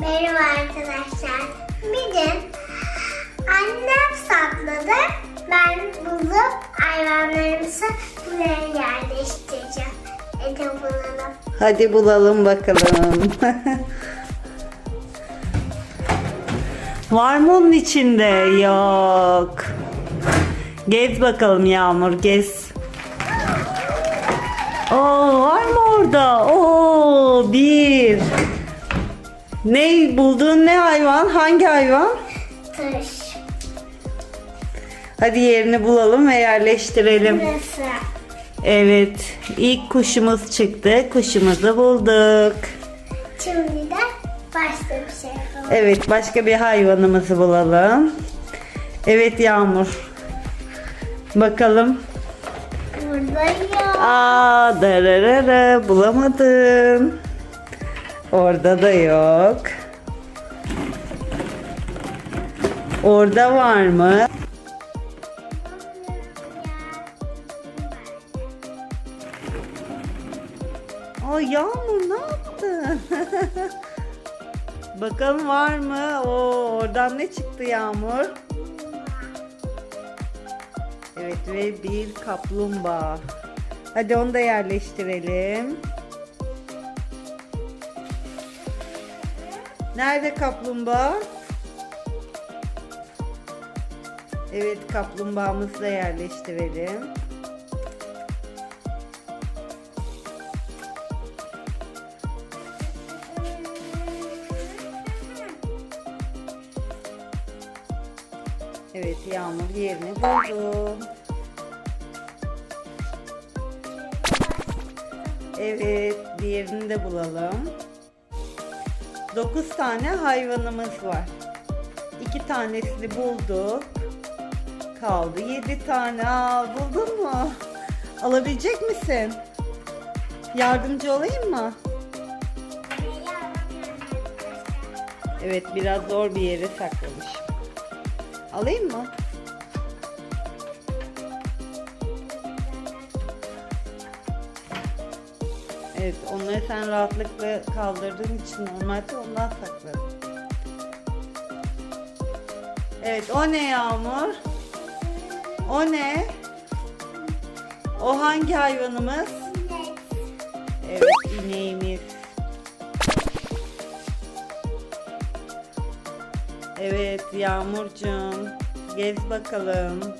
Merhaba arkadaşlar. Bir gün annem sakladı. Ben bulup hayvanlarımızı buraya yerleştireceğim. Hadi bulalım. Hadi bulalım bakalım. Var mı onun içinde? Yok. Gez bakalım Yağmur gez. Oo, var mı orada? Oo, bir. Ne bulduğun ne hayvan? Hangi hayvan? Tış. Hadi yerini bulalım ve yerleştirelim. Burası. Evet, ilk kuşumuz çıktı. Kuşumuzu bulduk. Şimdi de başka bir şey yapalım. Evet, başka bir hayvanımızı bulalım. Evet Yağmur. Bakalım. Burada yok. Aa, dararara, bulamadım. Orada da yok. Orada var mı? Aa, Yağmur ne yaptın? Bakalım var mı? Oo, oradan ne çıktı Yağmur? Evet ve bir kaplumbağa. Hadi onu da yerleştirelim. Nerede kaplumbağa? Evet kaplumbağamızı da yerleştirelim. Evet Yağmur yerini buldu. Evet, diğerini de bulalım. 9 tane hayvanımız var. 2 tanesini bulduk. Kaldı 7 tane. Aa, buldun mu? Alabilecek misin? Yardımcı olayım mı? Evet, biraz zor bir yere saklamış. Alayım mı? Evet, onları sen rahatlıkla kaldırdığın için normalde ondan sakladım. Evet, o ne Yağmur? O ne? O hangi hayvanımız? Evet, ineğimiz. Evet, Yağmurcuğum. Gez bakalım.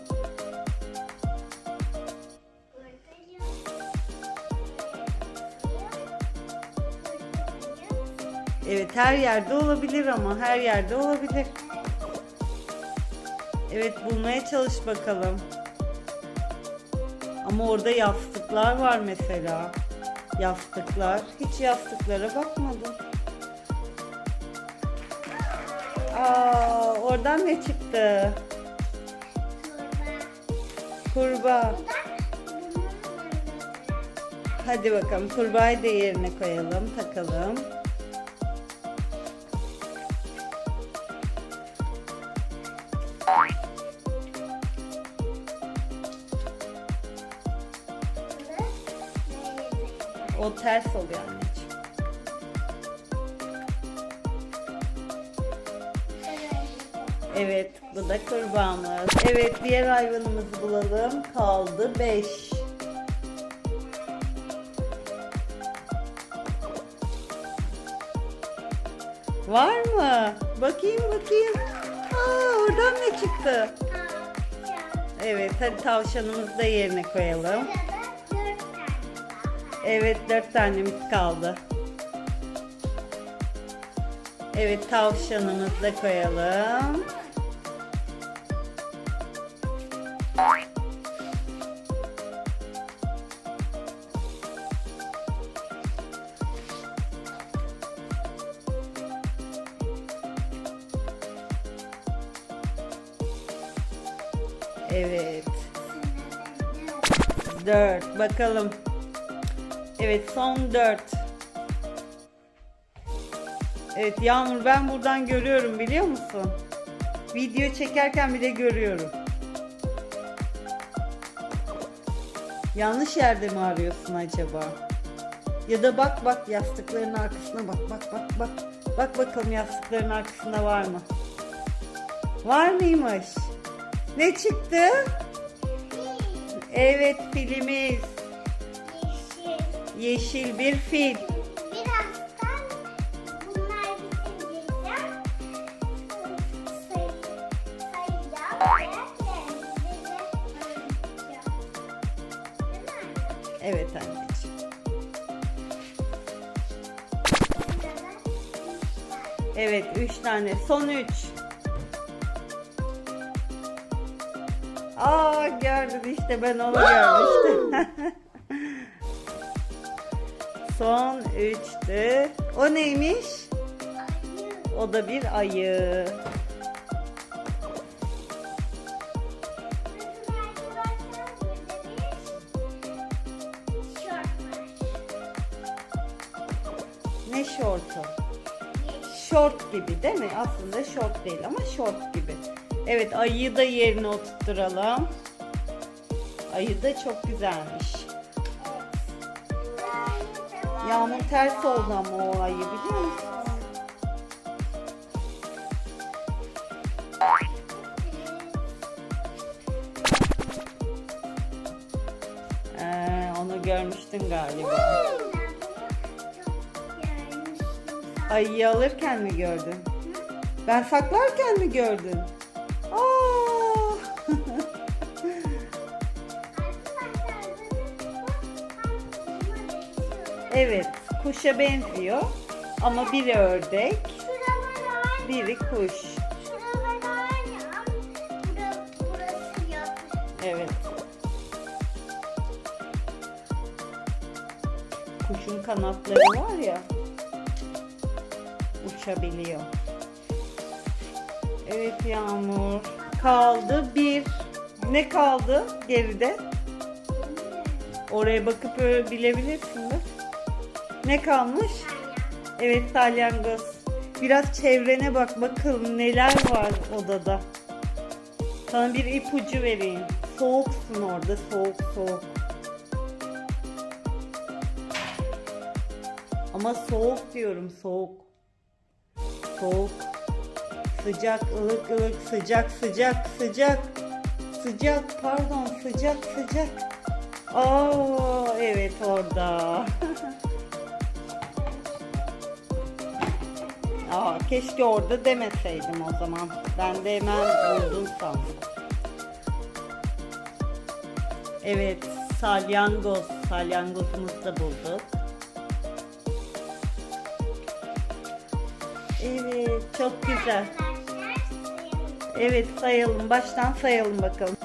Evet, her yerde olabilir ama her yerde olabilir. Evet, bulmaya çalış bakalım. Ama orada yastıklar var mesela. Yastıklar. Hiç yastıklara bakmadım. Aa, oradan ne çıktı? Kurbağa. Hadi bakalım kurbağayı da yerine koyalım, takalım. O ters oluyor anneciğim. Evet, bu da kurbağamız. Evet, diğer hayvanımızı bulalım. Kaldı 5. Var mı? Bakayım bakayım. Aa, oradan ne çıktı? Evet, hadi tavşanımızı da yerine koyalım. Evet, dört tanemiz kaldı. Evet, tavşanımızı da koyalım. Evet. Dört. Bakalım. Evet son dört. Evet Yağmur ben buradan görüyorum biliyor musun? Video çekerken bile görüyorum. Yanlış yerde mi arıyorsun acaba? Ya da bak bak yastıkların arkasına bak bak bak bak. Bak bakalım yastıkların arkasında var mı? Var mıymış? Ne çıktı? Evet filimiz. Yeşil. Bir fil. Birazdan bunlar sayacağım? Evet anneciğim. Evet üç tane. Son üç. Aa gördün işte ben onu görmüştüm. Son üçtü. O neymiş? O da bir ayı. Ne şortu? Şort gibi değil mi? Aslında şort değil ama şort gibi. Evet ayıyı da yerine oturtturalım. Ayı da çok güzelmiş. Yağmur ters oldu ama o ayı biliyor musun? Ee, onu görmüştün galiba. Ayıyı alırken mi gördün? Ben saklarken mi gördün? Aa! evet, kuşa benziyor ama biri ördek, biri kuş. Evet. Kuşun kanatları var ya. Uçabiliyor. Evet Yağmur. Kaldı bir. Ne kaldı geride? Oraya bakıp bilebilirsin de. Ne kalmış? Evet salyangoz. Biraz çevrene bak bakalım neler var odada. Sana bir ipucu vereyim. Soğuksun orada soğuk soğuk. Ama soğuk diyorum soğuk. Soğuk. Sıcak ılık ılık sıcak sıcak sıcak. Sıcak pardon sıcak sıcak. Aa evet orada. Aa keşke orada demeseydim o zaman. Ben de hemen buldum sandım. Evet salyangoz. Salyangozumuzu da bulduk. Evet çok güzel. Evet sayalım baştan sayalım bakalım.